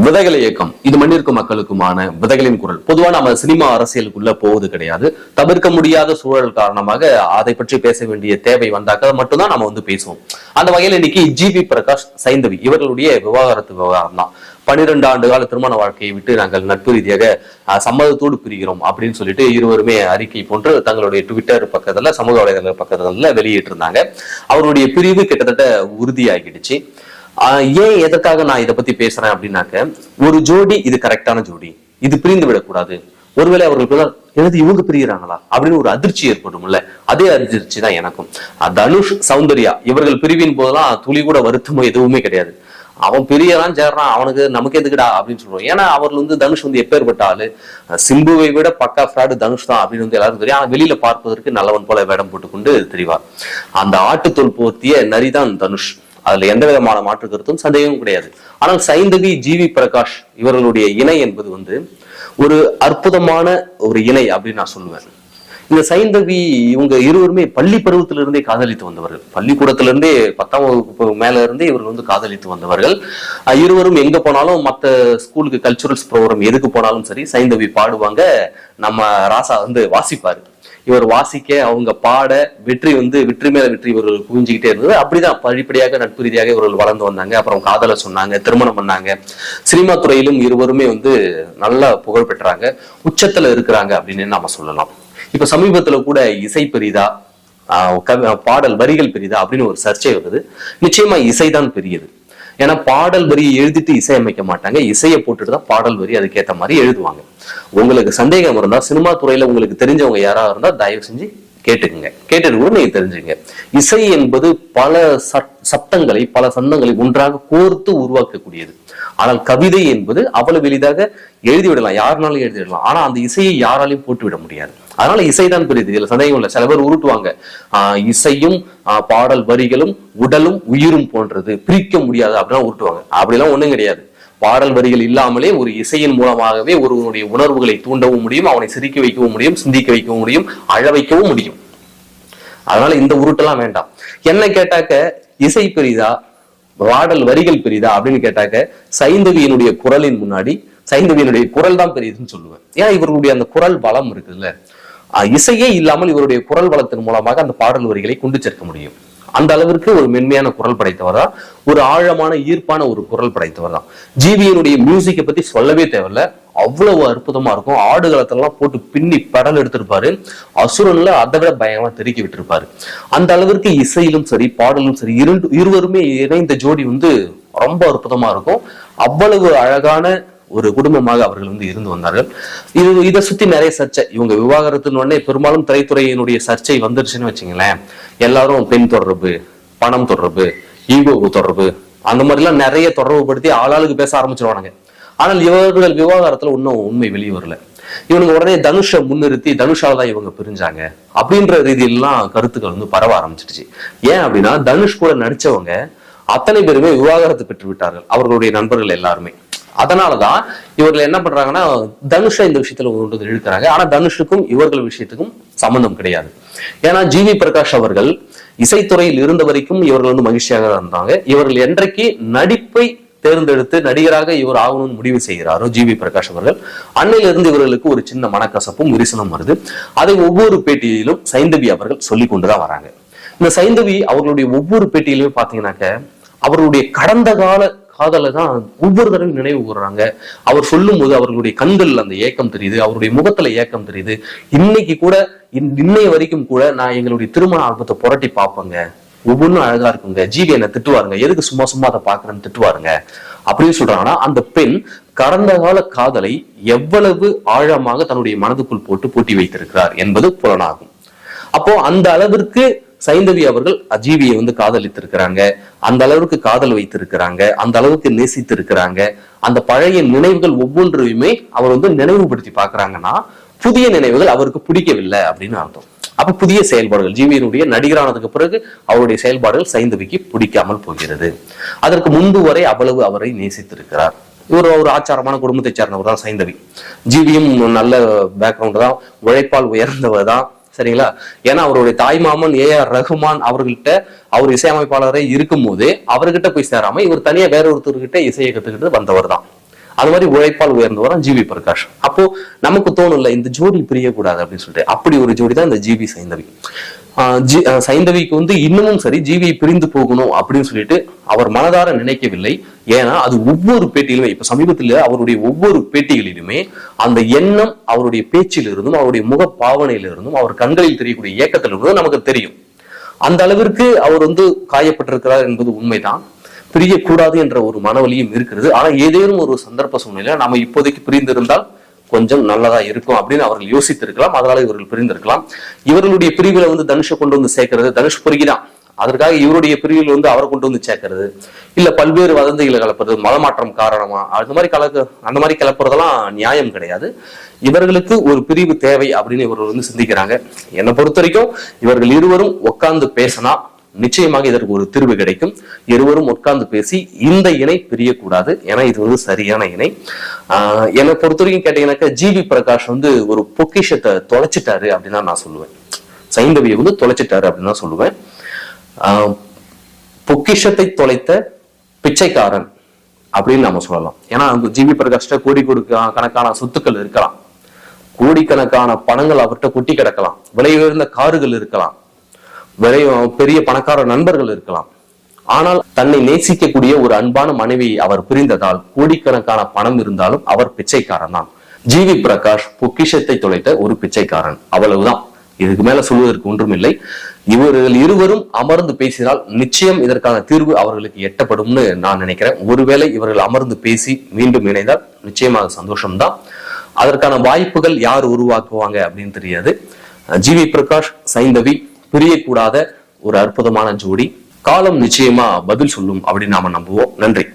விதைகளை இயக்கம். இது மண்ணிற்கு மக்களுக்குமான விதைகளின் குரல். பொதுவா நம்ம சினிமா அரசியலுக்குள்ள போவது கிடையாது. தவிர்க்க முடியாத சூழல் காரணமாக அதை பற்றி பேச வேண்டிய தேவை வந்தாக்க மட்டும்தான் நம்ம வந்து பேசுவோம். அந்த வகையில் இன்னைக்கு ஜிபி பிரகாஷ் சைந்தவி இவர்களுடைய விவாகரத்து விவகாரம் தான். பன்னிரெண்டு ஆண்டு கால திருமண வாழ்க்கையை விட்டு நாங்கள் நட்பு ரீதியாக சம்மதத்தோடு பிரிகிறோம் அப்படின்னு சொல்லிட்டு இருவருமே அறிக்கை போன்று தங்களுடைய ட்விட்டர் பக்கத்துல சமூக வலைதள பக்கத்துல வெளியிட்டிருந்தாங்க. அவருடைய பிரிவு கிட்டத்தட்ட உறுதியாகிடுச்சு. ஏன் எதற்காக நான் இதை பத்தி பேசுறேன் அப்படின்னாக்க ஒரு ஜோடி இது கரெக்டான ஜோடி. இது பிரிந்து விடக்கூடாது. ஒருவேளை அவர்களுக்கு எனது இவங்க பிரிகிறாங்களா அப்படின்னு ஒரு அதிர்ச்சி ஏற்படும்ல. அதே அதிர்ச்சி தான் எனக்கும். தனுஷ் சௌந்தர்யா இவர்கள் பிரிவின் போதெல்லாம் துளி கூட வருத்தமோ எதுவுமே கிடையாது. அவன் பெரியதான் சேர்றான் அவனுக்கு நமக்கு எதுக்குடா அப்படின்னு சொல்லுவோம். ஏன்னா அவர் வந்து தனுஷ் வந்து எப்பேற்பட்ட ஆளு? சிம்புவை விட பக்கா ஃப்ராடு தனுஷ் தான் அப்படின்னு வந்து எல்லாரும் தெரியும். ஆனா வெளியில பார்ப்பதற்கு நல்லவன் போல வேடம் போட்டுக்கொண்டு தெரிவார். அந்த ஆட்டுத்தோல் போர்த்திய நரிதான் தனுஷ். அதுல எந்த விதமான மாற்று கருத்தும் சந்தேகமும் கிடையாது. ஆனால் சைந்தவி ஜிவி பிரகாஷ் இவர்களுடைய இணை என்பது வந்து ஒரு அற்புதமான ஒரு இணை அப்படின்னு நான் சொல்லுவேன். இந்த சைந்தவி இவங்க இருவருமே பள்ளி பருவத்திலிருந்தே காதலித்து வந்தவர்கள். பள்ளிக்கூடத்திலிருந்தே பத்தாம் வகுப்பு மேல இருந்தே இவர்கள் வந்து காதலித்து வந்தவர்கள். அஹ் இருவரும் எங்க போனாலும் மத்த ஸ்கூலுக்கு கல்ச்சுரல்ஸ் ப்ரோக்ராம் எதுக்கு போனாலும் சரி சைந்தவி பாடுவாங்க. நம்ம ராசா வந்து வாசிப்பாரு. இவர் வாசிக்க அவங்க பாட வெற்றி வந்து வெற்றி மேல வெற்றி இவர்கள் குவிஞ்சுக்கிட்டே இருந்தது. அப்படிதான் படிப்படியாக நட்பு ரீதியாக இவர்கள் வளர்ந்து வந்தாங்க. அப்புறம் காதலை சொன்னாங்க திருமணம் பண்ணாங்க. சினிமா துறையிலும் இருவருமே வந்து நல்லா புகழ் பெற்றாங்க. உச்சத்துல இருக்கிறாங்க அப்படின்னு நாம சொல்லலாம். இப்ப சமீபத்துல கூட இசை பெரிதா ஆஹ் கவி- பாடல் வரிகள் பெரிதா அப்படின்னு ஒரு சர்ச்சை வருது. நிச்சயமா இசைதான் பெரியது. ஏன்னா பாடல் வரியை எழுதிட்டு இசையமைக்க மாட்டாங்க. இசையை போட்டுட்டு தான் பாடல் வரி அதுக்கேற்ற மாதிரி எழுதுவாங்க. உங்களுக்கு சந்தேகம் இருந்தால் சினிமா துறையில உங்களுக்கு தெரிஞ்சவங்க யாராவது இருந்தால் தயவு செஞ்சு கேட்டுக்குங்க. கேட்டுட்டு கூட நீங்க தெரிஞ்சுங்க. இசை என்பது பல சட்டங்களை சப்தங்களை பல சந்தங்களை ஒன்றாக கோர்த்து உருவாக்கக்கூடியது. ஆனால் கவிதை என்பது அவ்வளவு எளிதாக எழுதி விடலாம் யாருனாலும் எழுதி விடலாம் ஆனா அந்த இசையை யாராலையும் போட்டு விட முடியாது. அதனால இசைதான் பெரியது. இதுல சந்தேகம் இல்லை. சில பேர் உருட்டுவாங்க. ஆஹ் இசையும் ஆஹ் பாடல் வரிகளும் உடலும் உயிரும் போன்றது. பிரிக்க முடியாது அப்படின்னா உருட்டுவாங்க. அப்படிலாம் ஒண்ணும் கிடையாது. பாடல் வரிகள் இல்லாமலே ஒரு இசையின் மூலமாகவே ஒருவனுடைய உணர்வுகளை தூண்டவும் முடியும் அவனை சிரிக்க வைக்கவும் முடியும் சிந்திக்க வைக்கவும் முடியும் அழ வைக்கவும் முடியும். அதனால இந்த உருட்டெல்லாம் வேண்டாம். என்ன கேட்டாக்க இசை பெரிதா? பாடல் வரிகள் பெரிதா? அப்படின்னு கேட்டாக்க சைந்தவியினுடைய குரலின் முன்னாடி சைந்தவியினுடைய குரல் தான் பெரியதுன்னு சொல்லுவேன். ஏன் இவர்களுடைய அந்த குரல் பலம் இருக்குல்ல இசையே இல்லாமல் இவருடைய குரல் வளத்தின் மூலமாக அந்த பாடல் வரிகளை கொண்டு சேர்க்க முடியும். அந்த அளவிற்கு ஒரு மென்மையான குரல் படைத்தவர் தான். ஒரு ஆழமான ஈர்ப்பான ஒரு குரல் படைத்தவர் தான். ஜிவியினுடைய மியூசிக்கை பத்தி சொல்லவே தேவையில்ல. அவ்வளவு அற்புதமா இருக்கும். ஆடுகளத்தெல்லாம் போட்டு பின்னி படல் எடுத்திருப்பாரு. அசுரன்ல அதை விட பயங்கரமா தெருக்கி விட்டிருப்பாரு. அந்த அளவிற்கு இசையிலும் சரி பாடலும் சரி இரண்டு இருவருமே இணைந்த ஜோடி வந்து ரொம்ப அற்புதமா இருக்கும். அவ்வளவு அழகான ஒரு குடும்பமாக அவர்கள் வந்து இருந்து வந்தார்கள். இது இதை சுத்தி நிறைய சர்ச்சை. இவங்க விவாகரத்துன்னு உடனே பெரும்பாலும் திரைத்துறையினுடைய சர்ச்சை வந்துருச்சுன்னு வச்சுங்களேன் எல்லாரும் பெண் தொடர்பு பணம் தொடர்பு ஈகோ தொடர்பு அந்த மாதிரிலாம் நிறைய தொடர்பு படுத்தி ஆளாளுக்கு பேச ஆரம்பிச்சிருவானுங்க. ஆனால் இவர்கள் விவாகரத்துல இன்னும் உண்மை வெளியே வரல. இவனுங்க உடனே தனுஷை முன்னிறுத்தி தனுஷால தான் இவங்க பிரிஞ்சாங்க. அப்படின்ற ரீதியிலாம் கருத்துக்கள் வந்து பரவ ஆரம்பிச்சிடுச்சு ஏன் அப்படின்னா தனுஷ் கூட நடிச்சவங்க அத்தனை பேருமே விவாகரத்து பெற்று விட்டார்கள் அவர்களுடைய நண்பர்கள் எல்லாருமே. அதனாலதான் இவர்கள் என்ன பண்றாங்கன்னா தனுஷை இந்த விஷயத்துல ஒன்று வந்து இழுக்கிறாங்க. ஆனா தனுஷுக்கும் இவர்கள் விஷயத்துக்கும் சம்பந்தம் கிடையாது. ஏன்னா ஜிவி பிரகாஷ் அவர்கள் இசைத்துறையில் இருந்த வரைக்கும் இவர்கள் வந்து மகிழ்ச்சியாக தான் இருந்தாங்க. இவர்கள் என்றைக்கு நடிப்பை தேர்ந்தெடுத்து நடிகராக இவர் ஆகணும்னு முடிவு செய்கிறாரோ ஜி வி பிரகாஷ் அவர்கள் அன்னையிலிருந்து இவர்களுக்கு ஒரு சின்ன மனக்கசப்பும் விரிசனம் வருது. அதை ஒவ்வொரு பேட்டியிலும் சைந்தவி அவர்கள் சொல்லி கொண்டுதான் வராங்க. இந்த சைந்தவி அவர்களுடைய ஒவ்வொரு பேட்டியிலுமே பாத்தீங்கன்னாக்க அவர்களுடைய கடந்த கால காதலை தான் ஒவ்வொரு தடவையும் நினைவு கூறுறாங்க. அவர் சொல்லும் போது அவர்களுடைய கண்களில் அந்த ஏக்கம் தெரியுது அவருடைய முகத்துல ஏக்கம் தெரியுது. இன்னைக்கு கூட இன்- இன்னைய வரைக்கும் கூட நான் எங்களுடைய திருமண ஆல்பத்தை புரட்டி பார்ப்பேங்க. ஒவ்வொன்றும் அழகா இருக்குங்க. ஜிவி என்ன திட்டுவாருங்க. எதுக்கு சும்மா சும்மா அதை பாக்குறேன்னு திட்டுவாருங்க? அப்படின்னு சொல்றாங்கன்னா அந்த பெண் கடந்த கால காதலை எவ்வளவு ஆழமாக தன்னுடைய மனதுக்குள் போட்டு பூட்டி வைத்திருக்கிறார் என்பது புலனாகும். அப்போ அந்த அளவிற்கு சைந்தவி அவர்கள் அஜீவியை வந்து காதலித்திருக்கிறாங்க. அந்த அளவுக்கு காதல் வைத்திருக்கிறாங்க. அந்த அளவுக்கு நேசித்திருக்கிறாங்க. அந்த பழைய நினைவுகள் ஒவ்வொன்றையுமே அவர் வந்து நினைவுபடுத்தி பாக்குறாங்கன்னா புதிய நினைவுகள் அவருக்கு பிடிக்கவில்லை அப்படின்னு அர்த்தம். அப்ப புதிய செயல்பாடுகள் ஜீவியனுடைய நடிகரானதுக்கு பிறகு அவருடைய செயல்பாடுகள் சைந்தவிக்கு பிடிக்காமல் போகிறது. அதற்கு முன்பு வரை அவ்வளவு அவரை நேசித்திருக்கிறார். இவர் ஒரு ஆச்சாரமான குடும்பத்தை சேர்ந்தவர் தான் சைந்தவி. ஜீவியும் நல்ல பேக்ரவுண்ட் தான் உழைப்பால் உயர்ந்தவர் தான். சரிங்களா? ஏன்னா அவருடைய தாய் மாமன் ஏ ஆர் ரகுமான் அவர்கிட்ட அவர் இசையமைப்பாளரே இருக்கும் போது அவர்கிட்ட போய் சேராம இவர் தனியா வேற ஒருத்தர்கிட்ட இசையை கத்துக்கிட்டு வந்தவர் தான். அது மாதிரி உழைப்பால் உயர்ந்தவரும் ஜிவி பிரகாஷ். அப்போ நமக்கு தோணும்ல இந்த ஜோடி பிரியக்கூடாது அப்படின்னு சொல்லிட்டு. அப்படி ஒரு ஜோடி தான் இந்த ஜிவி சைந்தவி. சைந்தவிக்கு வந்து இன்னமும் சரி ஜீவியை பிரிந்து போகணும் அப்படின்னு சொல்லிட்டு அவர் மனதார நினைக்கவில்லை. ஏன்னா அது ஒவ்வொரு பேட்டியிலுமே இப்ப சமீபத்தில் அவருடைய ஒவ்வொரு பேட்டிகளிலுமே அந்த எண்ணம் அவருடைய பேச்சிலிருந்தும் அவருடைய முக பாவனையிலிருந்தும் அவர் கண்களில் தெரியக்கூடிய இயக்கத்திலிருந்தும் நமக்கு தெரியும். அந்த அளவிற்கு அவர் வந்து காயப்பட்டிருக்கிறார் என்பது உண்மைதான். பிரியக்கூடாது என்ற ஒரு மனவலியும் இருக்கிறது. ஆனா ஏதேனும் ஒரு சந்தர்ப்ப சூழ்நிலை நாம இப்போதைக்கு பிரிந்திருந்தால் கொஞ்சம் நல்லதா இருக்கும் அப்படின்னு அவர்கள் யோசித்திருக்கலாம் அதனால இவர்கள் பிரிந்திருக்கலாம். இவர்களுடைய பிரிவுல வந்து தனுஷை கொண்டு வந்து சேர்க்கிறது. தனுஷ் பொறுகிதான் அதற்காக இவருடைய பிரிவில் வந்து அவரை கொண்டு வந்து சேர்க்கறது. இல்ல பல்வேறு வதந்திகளை கலப்புறது மதமாற்றம் காரணமா அந்த மாதிரி கலக்க அந்த மாதிரி கலப்புறதெல்லாம் நியாயம் கிடையாது. இவர்களுக்கு ஒரு பிரிவு தேவை அப்படின்னு இவர்கள் வந்து சிந்திக்கிறாங்க. என்னை பொறுத்த வரைக்கும் இவர்கள் இருவரும் உட்கார்ந்து பேசினா நிச்சயமாக இதற்கு ஒரு தீர்வு கிடைக்கும். இருவரும் உட்கார்ந்து பேசி இந்த இணை பிரியக்கூடாது ஏன்னா இது வந்து சரியான இணை. ஆஹ் என்னை பொறுத்த வரைக்கும் கேட்டீங்கன்னாக்கா ஜிவி பிரகாஷ் வந்து ஒரு பொக்கிஷத்தை தொலைச்சிட்டாரு அப்படின்னு தான் நான் சொல்லுவேன். சைந்தவியை வந்து தொலைச்சிட்டாரு அப்படின்னு தான் சொல்லுவேன். ஆஹ் பொக்கிஷத்தை தொலைத்த பிச்சைக்காரன் அப்படின்னு நாம சொல்லலாம். ஏன்னா ஜிவி பிரகாஷ்ட கோடி கொடுக்க கணக்கான சொத்துக்கள் இருக்கலாம். கோடிக்கணக்கான பணங்கள் அவர்கிட்ட கொட்டி கிடக்கலாம். விலை உயர்ந்த கார்கள் இருக்கலாம். விலை பெரிய பணக்கார நண்பர்கள் இருக்கலாம். ஆனால் தன்னை நேசிக்கக்கூடிய ஒரு அன்பான மனைவி அவர் புரிந்ததால் கோடிக்கணக்கான பணம் இருந்தாலும் அவர் பிச்சைக்காரன் தான். ஜிவி பிரகாஷ் பொக்கிஷத்தை தொலைத்த ஒரு பிச்சைக்காரன். அவ்வளவுதான். இதுக்கு மேல சொல்வதற்கு ஒன்றுமில்லை. இவர்கள் இருவரும் அமர்ந்து பேசினால் நிச்சயம் இதற்கான தீர்வு அவர்களுக்கு எட்டப்படும்னு நான் நினைக்கிறேன். ஒருவேளை இவர்கள் அமர்ந்து பேசி மீண்டும் இணைந்தால் நிச்சயமாக சந்தோஷம்தான். அதற்கான வாய்ப்புகள் யார் உருவாக்குவாங்க அப்படின்னு தெரியாது. ஜிவி பிரகாஷ் சைந்தவி பிரியக்கூடாத ஒரு அற்புதமான ஜோடி. காலம் நிச்சயமா பதில் சொல்லும் அப்படின்னு நாம நம்புவோம். நன்றி.